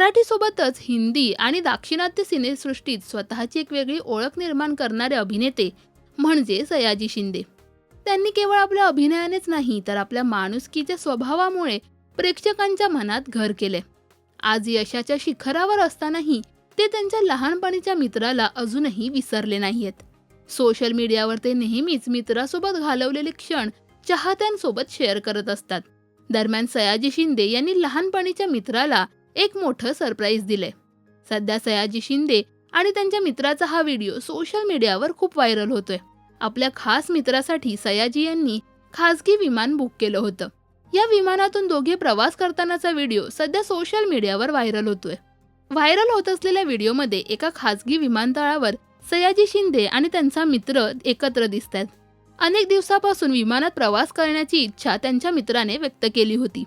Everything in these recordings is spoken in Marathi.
मराठीसोबतच हिंदी आणि दाक्षिणात्य सिनेसृष्टीत स्वतःची एक वेगळी ओळख निर्माण करणारे अभिनेते म्हणजे सयाजी शिंदे. त्यांनी केवळ आपल्या अभिनयानेच नाही तर आपल्या माणुसकीच्या स्वभावामुळे प्रेक्षकांच्या मनात घर केले. आज यशाच्या शिखरावर असतानाही ते त्यांच्या लहानपणीच्या मित्राला अजूनही विसरले नाहीयेत. सोशल मीडियावर ते नेहमीच मित्रासोबत घालवलेले क्षण चाहत्यांसोबत शेअर करत असतात. दरम्यान सयाजी शिंदे यांनी लहानपणीच्या मित्राला एक मोठं सरप्राईज दिलंय. सध्या सयाजी शिंदे आणि त्यांच्या मित्राचा हा व्हिडिओ सोशल मीडियावर खूप व्हायरल होतोय. आपल्या खास मित्रासाठी सयाजी यांनी खासगी विमान बुक केलं होतं. या विमानातून दोघे प्रवास करतानाचा व्हिडिओ सध्या सोशल मीडियावर व्हायरल होतोय. व्हायरल होत असलेल्या व्हिडिओमध्ये एका खासगी विमानतळावर सयाजी शिंदे आणि त्यांचा मित्र एकत्र दिसतात अनेक दिवसापासून विमानात प्रवास करण्याची इच्छा त्यांच्या मित्राने व्यक्त केली होती.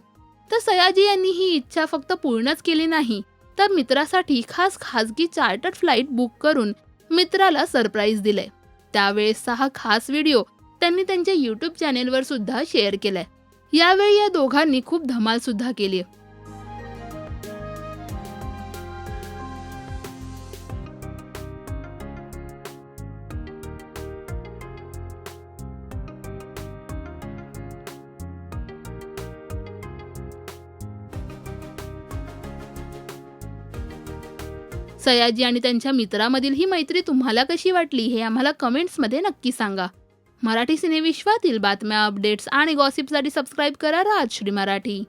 तर सयाजी यांनी ही इच्छा फक्त पूर्णच केली नाही तर मित्रासाठी खास खासगी चार्टर्ड फ्लाईट बुक करून मित्राला सरप्राईज दिले त्यावेळेसचा हा खास व्हिडिओ त्यांनी त्यांच्या यूट्यूब चॅनेलवर सुद्धा शेअर केलाय. यावेळी या दोघांनी खूप धमाल सुद्धा केली सयाजी आणि त्यांच्या मित्रामधील ही मैत्री तुम्हाला कशी वाटली हे आम्हाला कमेंट्समध्ये नक्की सांगा. मराठी सिनेविश्वातील बातम्या अपडेट्स आणि गॉसिपसाठी सबस्क्राईब करा राजश्री मराठी.